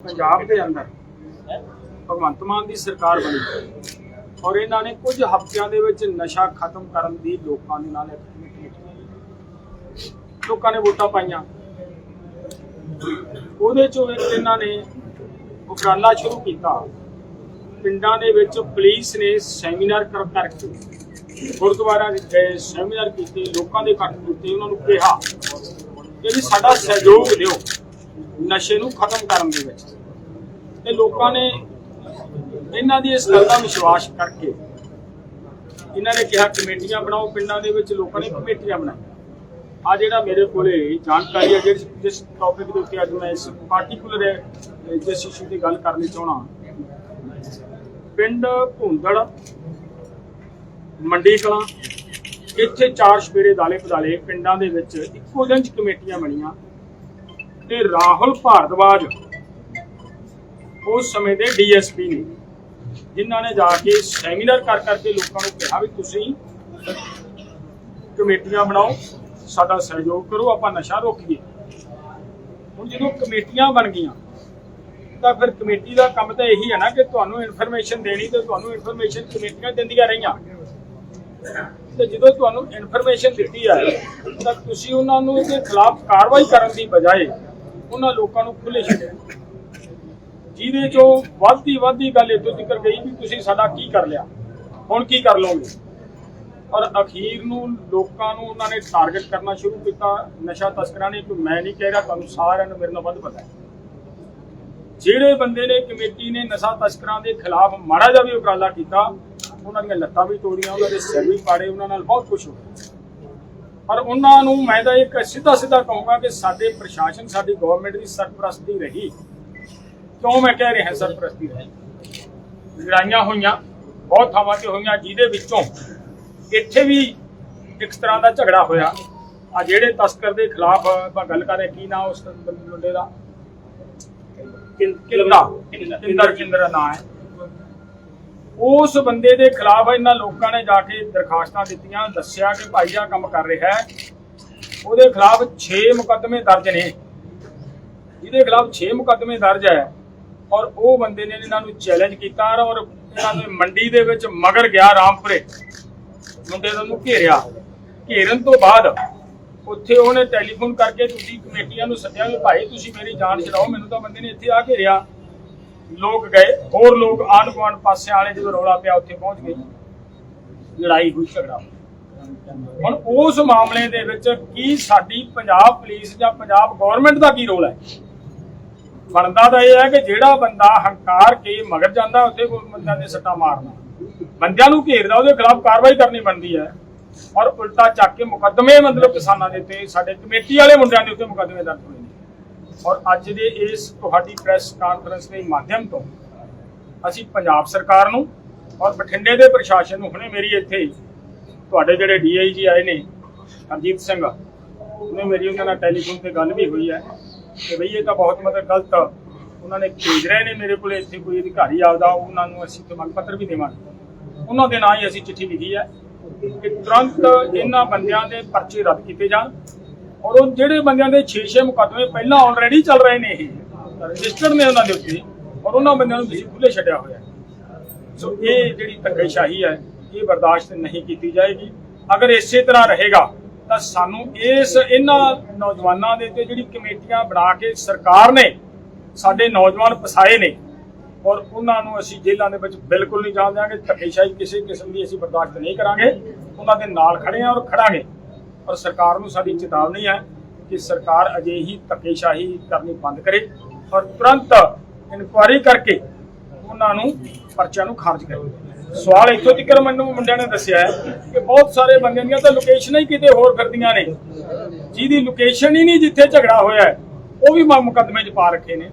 ਪੰਜਾਬ ਦੇ ਅੰਦਰ ਭਗਵੰਤ ਮਾਨ ਦੀ ਸਰਕਾਰ ਬਣੀ ਔਰ ਇਹਨਾਂ ਨੇ ਕੁਝ ਹਫ਼ਤਿਆਂ ਦੇ ਵਿੱਚ ਨਸ਼ਾ ਖਤਮ ਕਰਨ ਦੀ ਲੋਕਾਂ ਦੇ ਨਾਲ ਲੋਕਾਂ ਨੇ ਵੋਟਾਂ ਪਾਈਆਂ। ਉਹਦੇ ਚੋਂ ਇੱਕ ਇਹਨਾਂ ਨੇ ਉਪਰਾਲਾ ਸ਼ੁਰੂ ਕੀਤਾ। ਪਿੰਡਾਂ ਦੇ ਵਿੱਚ ਪੁਲਿਸ ਨੇ ਸੈਮੀਨਾਰ ਕਰ, ਕਰਕੇ ਗੁਰਦੁਆਰਾ ਗਏ, ਸੈਮੀਨਾਰ ਕੀਤੇ, ਲੋਕਾਂ ਦੇ ਇਕੱਠ ਕੀਤੇ ਉਹਨਾਂ ਨੂੰ ਕਿਹਾ ਕਿ ਸਾਡਾ ਸਹਿਯੋਗ ਦਿਓ। ਨਸ਼ੇ ਨੂੰ ਖਤਮ ਕਰਨ ਦੇ ਵਿੱਚ। ਤੇ ਲੋਕਾਂ ਨੇ ਇਹਨਾਂ ਦੀ ਇਸ ਗੱਲ ਦਾ ਵਿਸ਼ਵਾਸ ਕਰਕੇ ਇਹਨਾਂ ਨੇ ਕਿਹਾ, ਕਮੇਟੀਆਂ ਬਣਾਓ, ਪਿੰਡਾਂ ਦੇ ਵਿੱਚ ਲੋਕਾਂ ਨੇ ਕਮੇਟੀਆਂ ਬਣਾਈਆਂ। ਆ ਜਿਹੜਾ ਮੇਰੇ ਕੋਲੇ ਜਾਣਕਾਰੀ ਹੈ ਜਿਹੜੀ ਜਿਸ ਟੌਪਿਕ ਦੇ ਉੱਤੇ ਅੱਜ ਮੈਂ ਇਸ ਪਾਰਟਿਕੂਲਰ ਜਿਸ ਇਸ਼ੂ ਦੀ ਗੱਲ ਕਰਨੀ ਚਾਹਣਾ ਪਿੰਡ ਭੁੰਦੜ, ਮੰਡੀ ਕਲਾਂ, ਇੱਥੇ ਚਾਰ ਸਵੇਰੇ ਦਾਲੇ ਪਦਾਲੇ ਪਿੰਡਾਂ ਦੇ ਵਿੱਚ ਇੱਕੋ ਦਿਨ ਚ ਕਮੇਟੀਆਂ ਬਣੀਆਂ। ਤੇ ਰਾਹੁਲ ਭਾਰਦਵਾਜ ਉਸ ਸਮੇਂ ਦੇ ਡੀਐਸਪੀ ਨੇ, ਜਿਨ੍ਹਾਂ ਨੇ ਜਾ ਕੇ ਸੈਮੀਨਾਰ ਕਰ ਕਰਕੇ ਲੋਕਾਂ ਨੂੰ ਕਿਹਾ ਵੀ ਤੁਸੀਂ ਕਮੇਟੀਆਂ ਬਣਾਓ, ਸਾਡਾ ਸਹਿਯੋਗ ਕਰੋ, ਆਪਾਂ ਨਸ਼ਾ ਰੋਕੀਏ। ਹੁਣ ਜਦੋਂ ਕਮੇਟੀਆਂ ਬਣ ਗਈਆਂ, ਤਾਂ ਫਿਰ ਕਮੇਟੀ ਦਾ ਕੰਮ ਤਾਂ ਇਹੀ ਹੈ ਨਾ ਕਿ ਤੁਹਾਨੂੰ ਇਨਫੋਰਮੇਸ਼ਨ ਦੇਣੀ ਤੇ ਤੁਹਾਨੂੰ ਇਨਫੋਰਮੇਸ਼ਨ ਕਮੇਟੀਆਂ ਦਿੰਦੀਆਂ ਰਹੀਆਂ। ਤੇ ਜਦੋਂ ਤੁਹਾਨੂੰ ਇਨਫੋਰਮੇਸ਼ਨ ਦਿੱਤੀ ਹੈ ਤਾਂ ਤੁਸੀਂ ਉਹਨਾਂ ਨੂੰ ਉਹਦੇ ਖਿਲਾਫ ਕਾਰਵਾਈ ਕਰਨ ਦੀ ਬਜਾਏ ਉਹਨਾਂ ਲੋਕਾਂ ਨੂੰ ਖੁੱਲੇ ਛੱਡਿਆ ਜਿਹਦੇ ਚੋਂ ਵੱਧਦੀ ਵੱਧਦੀ ਗੱਲ ਇੱਥੋਂ ਤੱਕ ਗਈ ਵੀ ਤੁਸੀਂ ਸਾਡਾ ਕੀ ਕਰ ਲਿਆ? ਹੁਣ ਕੀ ਕਰ ਲਓਗੇ? ਔਰ ਅਖੀਰ ਨੂੰ ਲੋਕਾਂ ਨੂੰ ਉਹਨਾਂ ਨੇ ਟਾਰਗੇਟ ਕਰਨਾ ਸ਼ੁਰੂ ਕੀਤਾ। ਨਸ਼ਾ ਤਸਕਰਾਂ ਨੇ, ਕੋਈ ਮੈਂ ਨਹੀਂ ਕਹਿ ਰਿਹਾ, ਤੁਹਾਨੂੰ ਸਾਰਿਆਂ ਨੂੰ ਮੇਰੇ ਨਾਲ ਵੱਧ ਪਤਾ ਹੈ। ਜਿਹੜੇ ਬੰਦੇ ਨੇ, ਕਮੇਟੀ ਨੇ ਨਸ਼ਾ ਤਸਕਰਾਂ ਦੇ ਖਿਲਾਫ ਮਾੜਾ ਜਿਹਾ ਵੀ ਉਪਰਾਲਾ ਕੀਤਾ, ਉਹਨਾਂ ਦੀਆਂ ਲੱਤਾਂ ਵੀ ਤੋੜੀਆਂ, ਉਹਨਾਂ ਦੇ ਸਿਰ ਵੀ ਪਾੜੇ, ਉਹਨਾਂ ਨਾਲ ਬਹੁਤ ਕੁਝ ਹੋਇਆ। ਪਰ ਉਹਨਾਂ ਨੂੰ ਮੈਂ ਤਾਂ ਇੱਕ ਸਿੱਧਾ ਸਿੱਧਾ ਕਹੂੰਗਾ ਕਿ ਸਾਡੇ ਪ੍ਰਸ਼ਾਸਨ ਸਾਡੀ ਗਵਰਨਮੈਂਟ ਦੀ ਸਰਪ੍ਰਸਤੀ ਰਹੀ। ਕਿਉਂ ਮੈਂ ਕਹਿ ਰਿਹਾ ਸਰਪ੍ਰਸਤੀ ਰਹੀ? ਲੜਾਈਆਂ ਹੋਈਆਂ ਬਹੁਤ ਥਾਵਾਂ ਤੇ ਹੋਈਆਂ ਜਿਹਦੇ ਵਿੱਚੋਂ ਇੱਥੇ ਵੀ ਇੱਕ ਤਰ੍ਹਾਂ ਦਾ ਝਗੜਾ ਹੋਇਆ। ਆ ਜਿਹੜੇ ਤਸਕਰ ਦੇ ਖਿਲਾਫ ਆਪਾਂ ਗੱਲ ਕਰ ਰਹੇ ਕੀ ਨਾਂ ਉਸ ਮੁੰਡੇ ਦਾ? ਕਿੰਦਾ ਕਿੰਦਰ। ਕਿੰਦਰ ਨਾਂ ਹੈ। ਉਸ ਬੰਦੇ ਦੇ ਖਿਲਾਫ ਇਹਨਾਂ ਲੋਕਾਂ ਨੇ ਜਾ ਕੇ ਦਰਖਾਸਤਾਂ ਦਿੱਤੀਆਂ, ਦੱਸਿਆ ਕਿ ਭਾਈ ਆ ਕੰਮ ਕਰ ਰਿਹਾ ਹੈ। ਉਹਦੇ ਖਿਲਾਫ 6 ਮੁਕੱਦਮੇ ਦਰਜ ਨੇ। ਜਿਹਦੇ ਖਿਲਾਫ 6 ਮੁਕੱਦਮੇ ਦਰਜ ਹੈ ਔਰ ਉਹ ਬੰਦੇ ਨੇ ਇਹਨਾਂ ਨੂੰ ਚੈਲੰਜ ਕੀਤਾ ਔਰ ਇਹਨਾਂ ਨੇ ਮੰਡੀ ਦੇ ਵਿੱਚ ਮਗਰ ਗਿਆ ਰਾਮਪੁਰੇ। ਮੁੰਡੇ ਦਾ ਨੂੰ ਘੇਰਿਆ। ਘੇਰਨ ਤੋਂ ਬਾਅਦ ਉੱਥੇ ਉਹਨੇ ਟੈਲੀਫੋਨ ਕਰਕੇ ਤੁਸੀਂ ਕਮੇਟੀਆਂ ਨੂੰ ਸੱਦਿਆ ਕਿ ਭਾਈ ਤੁਸੀਂ ਮੇਰੀ ਜਾਨ ਛਡਾਓ, ਮੈਨੂੰ ਤਾਂ ਬੰਦੇ ਨੇ ਇੱਥੇ ਆ ਘੇਰਿਆ। ਲੋਕ ਗਏ, ਹੋਰ ਲੋਕ ਆਂਢ ਗੁਆਂਢ ਪਾਸੇ ਵਾਲੇ ਜਦੋਂ ਰੌਲਾ ਪਿਆ, ਉੱਥੇ ਪਹੁੰਚ ਗਏ। ਲੜਾਈ ਹੋਈ, ਝਗੜਾ ਹੁਣ ਉਸ ਮਾਮਲੇ ਦੇ ਵਿੱਚ ਕੀ ਸਾਡੀ ਪੰਜਾਬ ਪੁਲਿਸ ਜਾਂ ਪੰਜਾਬ ਗਵਰਨਮੈਂਟ ਦਾ ਕੀ ਰੋਲ ਹੈ? ਬਣਦਾ ਤਾਂ ਇਹ ਹੈ ਕਿ ਜਿਹੜਾ ਬੰਦਾ ਹੰਕਾਰ ਕੇ ਮਗਰ ਜਾਂਦਾ ਉੱਥੇ ਕੋਈ ਬੰਦਿਆਂ ਦੇ ਸੱਟਾ ਮਾਰਨਾ ਬੰਦਿਆਂ ਨੂੰ ਘੇਰਦਾ, ਉਹਦੇ ਖਿਲਾਫ ਕਾਰਵਾਈ ਕਰਨੀ ਬਣਦੀ ਹੈ। ਔਰ ਉਲਟਾ ਚੱਕ ਕੇ ਮੁਕੱਦਮੇ ਮਤਲਬ ਕਿਸਾਨਾਂ ਦੇ ਉੱਤੇ, ਸਾਡੇ ਕਮੇਟੀ ਵਾਲੇ ਮੁੰਡਿਆਂ ਦੇ ਉੱਤੇ ਮੁਕੱਦਮੇ ਦਰਜ ਹੋਏ। ਔਰ ਅੱਜ ਦੇ ਇਸ ਤੁਹਾਡੀ ਪ੍ਰੈਸ ਕਾਨਫਰੰਸ ਦੇ ਮਾਧਿਅਮ ਤੋਂ ਅਸੀਂ ਪੰਜਾਬ ਸਰਕਾਰ ਨੂੰ ਔਰ ਬਠਿੰਡੇ ਦੇ ਪ੍ਰਸ਼ਾਸਨ ਨੂੰ ਹੁਣੇ ਮੇਰੀ ਇੱਥੇ ਤੁਹਾਡੇ ਜਿਹੜੇ ਡੀਆਈਜੀ ਆਏ ਨੇ, ਹਰਜੀਤ ਸਿੰਘ, ਉਹਨੇ ਮੇਰੀ ਉਹਨਾਂ ਨਾਲ ਟੈਲੀਫੋਨ ਤੇ ਗੱਲ ਵੀ ਹੋਈ ਹੈ ਕਿ ਬਈ ਇਹ ਤਾਂ ਬਹੁਤ ਮਤਲਬ ਗਲਤ ਉਹਨਾਂ ਨੇ ਭੇਜ ਰਹੇ ਨੇ ਮੇਰੇ ਕੋਲ ਇੱਥੇ ਕੋਈ ਅਧਿਕਾਰੀ ਆਉਦਾ ਉਹਨਾਂ ਨੂੰ ਅਸੀਂ ਤੇ ਮੰਗ ਪੱਤਰ ਵੀ ਦੇਵਾਂਗੇ। ਉਹਨਾਂ ਦੇ ਨਾਂ ਹੀ ਅਸੀਂ ਚਿੱਠੀ ਲਿਖੀ ਹੈ ਕਿ ਤੁਰੰਤ ਇਹਨਾਂ ਬੰਦਿਆਂ ਦੇ ਪਰਚੇ ਰੱਦ ਕੀਤੇ ਜਾਣ। ਔਰ ਉਹ ਜਿਹੜੇ ਬੰਦਿਆਂ ਦੇ 6-6 ਮੁਕੱਦਮੇ ਪਹਿਲਾਂ ਆਲਰੇਡੀ ਚੱਲ ਰਹੇ ਨੇ ਇਹ ਰਜਿਸਟਰਡ ਨੇ ਉਹਨਾਂ ਦੇ ਉੱਤੇ, ਔਰ ਉਹਨਾਂ ਬੰਦਿਆਂ ਨੂੰ ਤੁਸੀਂ ਖੁੱਲੇ ਛੱਡਿਆ ਹੋਇਆ ਸੋ ਇਹ ਜਿਹੜੀ ਧੱਕੇਸ਼ਾਹੀ ਹੈ, ਇਹ ਬਰਦਾਸ਼ਤ ਨਹੀਂ ਕੀਤੀ ਜਾਏਗੀ। ਅਗਰ ਇਸੇ ਤਰ੍ਹਾਂ ਰਹੇਗਾ, ਤਾਂ ਸਾਨੂੰ ਇਸ ਇਹਨਾਂ ਨੌਜਵਾਨਾਂ ਦੇ ਤੇ ਜਿਹੜੀ ਕਮੇਟੀਆਂ ਬਣਾ ਕੇ ਸਰਕਾਰ ਨੇ, ਸਾਡੇ ਨੌਜਵਾਨ ਫਸਾਏ ਨੇ, ਔਰ ਉਹਨਾਂ ਨੂੰ ਅਸੀਂ ਜੇਲ੍ਹਾਂ ਦੇ ਵਿੱਚ ਬਿਲਕੁਲ ਨਹੀਂ ਜਾਣ ਦਿਆਂਗੇ। ਧੱਕੇਸ਼ਾਹੀ ਕਿਸੇ ਕਿਸਮ ਦੀ ਅਸੀਂ ਬਰਦਾਸ਼ਤ ਨਹੀਂ ਕਰਾਂਗੇ। ਉਹਨਾਂ ਦੇ ਨਾਲ ਖੜੇ ਹਾਂ ਔਰ ਖੜਾਂਗੇ ਔਰ ਸਰਕਾਰ ਨੂੰ ਸਾਡੀ ਚੇਤਾਵਨੀ ਹੈ ਕਿ ਸਰਕਾਰ ਅਜਿਹੀ ਧੱਕੇਸ਼ਾਹੀ ਕਰਨੀ ਬੰਦ ਕਰੇ ਔਰ ਤੁਰੰਤ ਇਨਕੁਆਇਰੀ ਕਰਕੇ ਉਹਨਾਂ ਨੂੰ ਪਰਚਿਆਂ ਨੂੰ ਖਾਰਜ ਕਰੇ। ਸਵਾਲ ਇੱਥੋਂ ਤੱਕ ਮੈਨੂੰ ਮੁੰਡਿਆਂ ਨੇ ਦੱਸਿਆ ਹੈ ਕਿ ਬਹੁਤ ਸਾਰੇ ਬੰਦਿਆਂ ਦੀਆਂ ਤਾਂ ਲੋਕੇਸ਼ਨਾਂ ਹੀ ਕਿਤੇ ਹੋਰ ਫਿਰਦੀਆਂ ਨੇ। ਜਿਹਦੀ ਲੋਕੇਸ਼ਨ ਹੀ ਨਹੀਂ ਜਿੱਥੇ ਝਗੜਾ ਹੋਇਆ ਉਹ ਵੀ ਮੁਕੱਦਮੇ 'ਚ ਪਾ ਰੱਖੇ ਨੇ।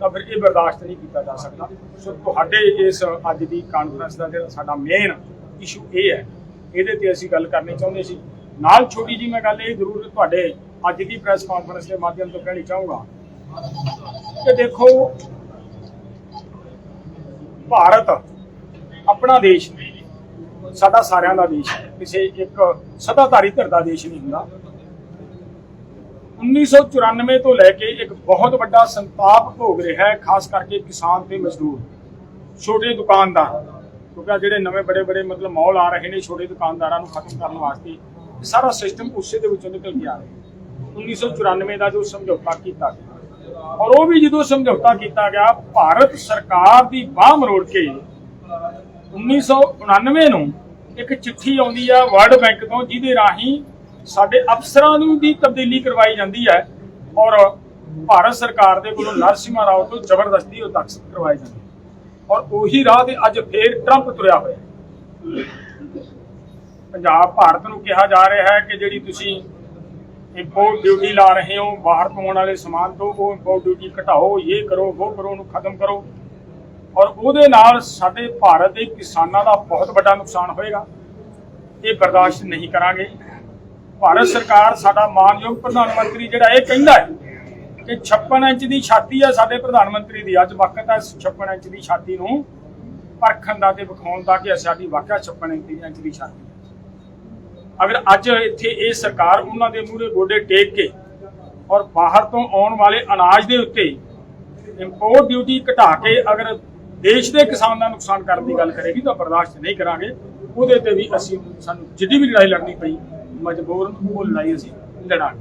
ਤਾਂ ਫਿਰ ਇਹ ਬਰਦਾਸ਼ਤ ਨਹੀਂ ਕੀਤਾ ਜਾ ਸਕਦਾ। ਸੋ ਤੁਹਾਡੇ ਇਸ ਅੱਜ ਦੀ ਕਾਨਫਰੰਸ ਦਾ ਜਿਹੜਾ ਸਾਡਾ ਮੇਨ ਇਸ਼ੂ ਇਹ ਹੈ, ਇਹਦੇ ਤੇ ਅਸੀਂ ਗੱਲ ਕਰਨੀ ਚਾਹੁੰਦੇ ਸੀ। ਨਾਲ ਛੋਟੀ ਜੀ ਮੈਂ ਗੱਲ ਇਹ ਜ਼ਰੂਰ ਤੁਹਾਡੇ ਅੱਜ ਦੀ ਪ੍ਰੈਸ ਕਾਨਫਰੰਸ ਦੇ ਮਾਧਿਅਮ ਤੋਂ ਕਹਿਣੀ ਚਾਹੂੰਗਾ ਕਿ ਦੇਖੋ, ਭਾਰਤ ਆਪਣਾ ਦੇਸ਼ ਸਾਡਾ ਸਾਰਿਆਂ ਦਾ ਦੇਸ਼ ਹੈ। ਕਿਸੇ ਇੱਕ ਸਦਾਧਾਰੀ ਧਿਰ ਦਾ ਦੇਸ਼ ਨਹੀਂ ਹੁੰਦਾ। 1994 ਤੋਂ ਲੈ ਕੇ ਇੱਕ ਬਹੁਤ ਵੱਡਾ ਸੰਤਾਪ ਭੋਗ ਰਿਹਾ ਹੈ, ਖਾਸ ਕਰਕੇ ਕਿਸਾਨ ਤੇ ਮਜ਼ਦੂਰ। ਛੋਟੇ ਦੁਕਾਨਦਾਰ, ਕਿਉਂਕਿ ਜਿਹੜੇ ਨਵੇਂ ਬੜੇ ਬੜੇ ਮਤਲਬ ਮੌਲ ਆ ਰਹੇ ਨੇ, ਛੋਟੇ ਦੁਕਾਨਦਾਰਾਂ ਨੂੰ ਖਤਮ ਕਰਨ ਵਾਸਤੇ ਸਾਰਾ ਸਿਸਟਮ ਉਸੇ ਦੇ ਵਿੱਚੋਂ ਨਿਕਲ ਕੇ ਆ ਰਿਹਾ। 1994 ਦਾ ਜੋ ਸਮਝੌਤਾ ਕੀਤਾ ਗਿਆ ਔਰ ਉਹ ਵੀ ਜਦੋਂ ਸਮਝੌਤਾ ਕੀਤਾ ਗਿਆ, ਭਾਰਤ ਸਰਕਾਰ ਦੀ ਬਾਹ ਮਰੋੜ ਕੇ 1999 ਨੂੰ ਇੱਕ ਚਿੱਠੀ ਆਉਂਦੀ ਆ ਵਰਲਡ ਬੈਂਕ ਤੋਂ, ਜਿਹਦੇ ਰਾਹੀਂ ਸਾਡੇ ਅਫਸਰਾਂ ਨੂੰ ਦੀ ਤਬਦੀਲੀ ਕਰਵਾਈ ਜਾਂਦੀ ਹੈ ਔਰ ਭਾਰਤ ਸਰਕਾਰ ਦੇ ਕੋਲੋਂ ਨਰਸਿਮਾ ਰਾਓ ਤੋਂ ਜ਼ਬਰਦਸਤੀ ਉਹ ਤਖਤ ਕਰਵਾਏ ਜਾਂਦੇ ਔਰ ਉਹੀ ਰਾਹ ਤੇ ਅੱਜ ਫੇਰ ਟਰੰਪ ਤੁਰਿਆ ਹੋਇਆ। ਪੰਜਾਬ ਭਾਰਤ ਨੂੰ ਕਿਹਾ ਜਾ ਰਿਹਾ ਹੈ ਕਿ ਜਿਹੜੀ ਤੁਸੀਂ ਇੰਪੋਰਟ ਡਿਊਟੀ ਲਾ ਰਹੇ ਹੋ, ਬਾਹਰ ਤੋਂ ਆਉਣ ਵਾਲੇ ਸਮਾਨ ਤੋਂ, ਉਹ ਇੰਪੋਰਟ ਡਿਊਟੀ ਘਟਾਓ, ਇਹ ਕਰੋ, ਉਹ ਕਰੋ, ਉਹਨੂੰ ਖਤਮ ਕਰੋ। ਔਰ ਉਹਦੇ ਨਾਲ ਸਾਡੇ ਭਾਰਤ ਦੇ ਕਿਸਾਨਾਂ ਦਾ ਬਹੁਤ ਵੱਡਾ ਨੁਕਸਾਨ ਹੋਏਗਾ। ਇਹ ਬਰਦਾਸ਼ਤ ਨਹੀਂ ਕਰਾਂਗੇ। ਭਾਰਤ ਸਰਕਾਰ ਸਾਡਾ ਮਾਨਯੋਗ ਪ੍ਰਧਾਨ ਮੰਤਰੀ ਜਿਹੜਾ ਇਹ ਕਹਿੰਦਾ ਹੈ ਕਿ 56 ਇੰਚ ਦੀ ਛਾਤੀ ਹੈ ਸਾਡੇ ਪ੍ਰਧਾਨ ਮੰਤਰੀ ਦੀ। ਅੱਜ ਵਕਤ ਹੈ ਇਸ 56 ਇੰਚ ਦੀ ਛਾਤੀ ਨੂੰ ਪਰਖਣ ਦਾ ਤੇ ਵਿਖਾਉਣ ਦਾ ਕਿ ਸਾਡੀ ਵਾਕਿਆ 56 ਇੰਚ ਦੀ ਛਾਤੀ ਅਗਰ ਅੱਜ ਇੱਥੇ ਇਹ ਸਰਕਾਰ ਉਹਨਾਂ ਦੇ ਮੂਹਰੇ ਗੋਡੇ ਟੇਕ ਕੇ ਔਰ ਬਾਹਰ ਤੋਂ ਆਉਣ ਵਾਲੇ ਅਨਾਜ ਦੇ ਉੱਤੇ ਇੰਪੋਰਟ ਡਿਊਟੀ ਘਟਾ ਕੇ ਅਗਰ ਦੇਸ਼ ਦੇ ਕਿਸਾਨ ਦਾ ਨੁਕਸਾਨ ਕਰਨ ਦੀ ਗੱਲ ਕਰੇਗੀ ਤਾਂ ਬਰਦਾਸ਼ਤ ਨਹੀਂ ਕਰਾਂਗੇ। ਉਹਦੇ ਤੇ ਵੀ ਅਸੀਂ ਸਾਨੂੰ ਜਿੱਡੀ ਵੀ ਲੜਾਈ ਲੜਨੀ ਪਈ, ਮਜਬੂਰਨ ਉਹ ਲੜਾਈ ਅਸੀਂ ਲੜਾਂਗੇ।